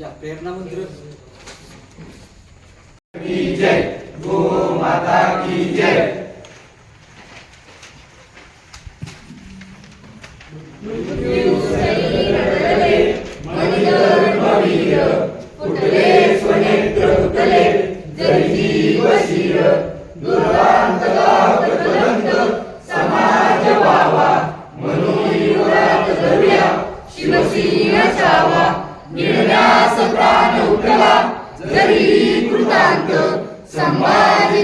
या प्रेरणा मंत्र शिवसिंहाचावा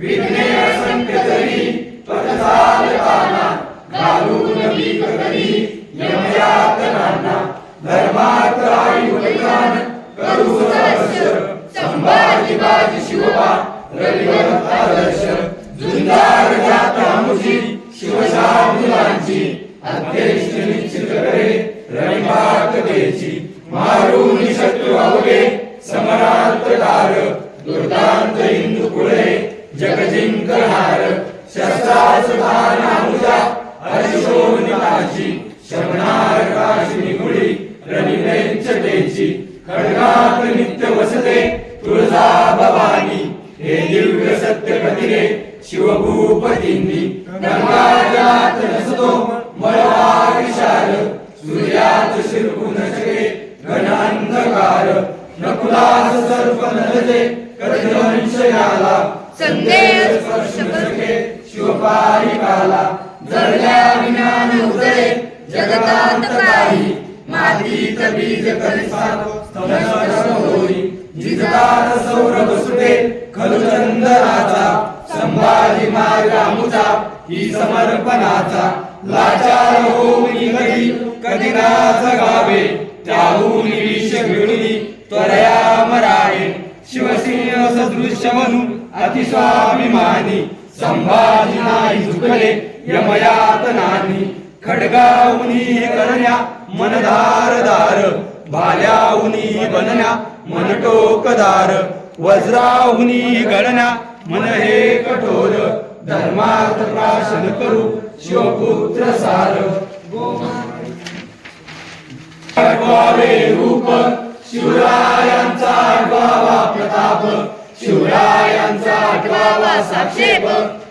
विघ्ने असंख्य तरी पथचालकांना खडगात नित्य वसते तुळजा भवानी हे दिव्य सत्य शिवभूपतींनी नसतो मळवा विशाल सूर्यात शिरकून सगळे घन नकुलास सर्प कथिवंश याला स्पर्श करके शिवपालिकाला जडल्या विज्ञान उजळे जगतात काही. मातीत बीज करिसात होई जिजदार सौरभ सुटे खलुचंदराचा संभाजी मार्ग ही समर्पणाचा. लाचार होऊन कधी कधी ना जगावे त्याहून विष घेऊनी त्वरया मरावे. शिवसिंह सदृश्य म्हणून अतिस्वाभिमानी. संभाजी नाही झुकले यमयातनानी. खडगावनी करण्या मनधार दार भाल्याहुनी बनण्या मनटोकदार. वज्राहुनी गळण्या मन हे कठोर. धर्मार्थ प्राशन करू शिवपुत्र सार. आठवावे रूप शिवरायांचा प्रताप. शिवराय पाठवावा साक्षेप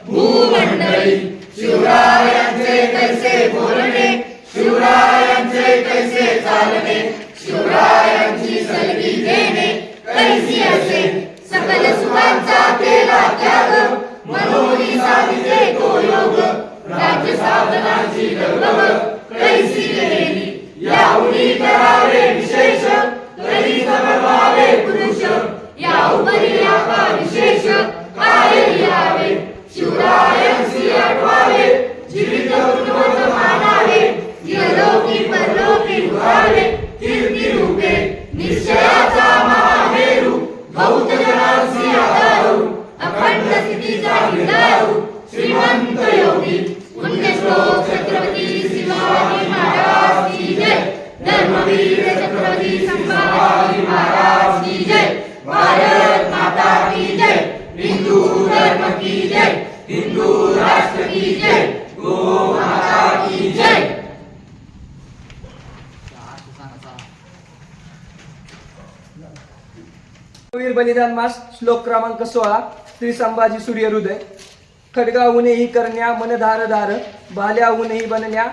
भूमंडळी शिवरायांचे कैसे बोलणे शिवरायांचे कैसे चालणे शिवरायांची सलगी देणे कैसी असे? सकल सुखांचा केला त्याग मनोरी साधिते तो योग राज्य साधनाची गौरव कैसी देणे छत्रपती संभाजी महाराज की जय. भारत माता की जय. हिंदू धर्म की जय. हिंदू राष्ट्र की जय. गो माता की जय. वीर बलिदान मास श्लोक क्रमांक सोळा श्री संभाजी सूर्य हृदय खडगाहूनही करण्या मनधार धार धार भाल्याहूनही बनण्या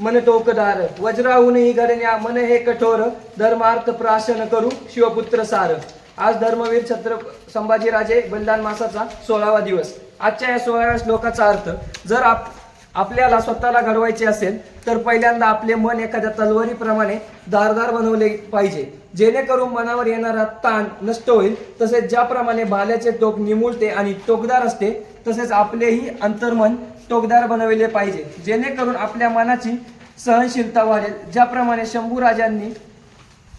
मन टोकदार वज्राहूनही घडण्या मन हे कठोर धर्मार्थ प्राशन करू शिवपुत्र सार. आज धर्मवीर छत्र संभाजीराजे बलिदान मासाचा सोळावा दिवस. आजच्या या सोळाव्या श्लोकाचा अर्थ जर आप आपल्याला स्वतःला घडवायचे असेल तर पहिल्यांदा आपले मन एखाद्या तलवारीप्रमाणे धारदार बनवले पाहिजे. जेणेकरून मनावर येणारा ताण नष्ट होईल. तसेच ज्याप्रमाणे भाल्याचे टोक निमुळते आणि टोकदार असते तसेच आपलेही अंतर्मन टोकदार बनविले पाहिजे. जेणेकरून आपल्या मनाची सहनशीलता वाढेल. ज्याप्रमाणे शंभू राजांनी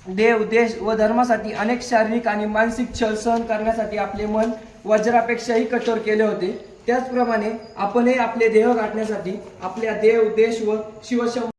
देव देश व धर्मासाठी अनेक शारीरिक आणि मानसिक छळ सहन करण्यासाठी आपले मन वज्रापेक्षाही कठोर केले होते. त्याचप्रमाणे आपणही आपले देह गाठण्यासाठी आपल्या देव देश व शिवशंभू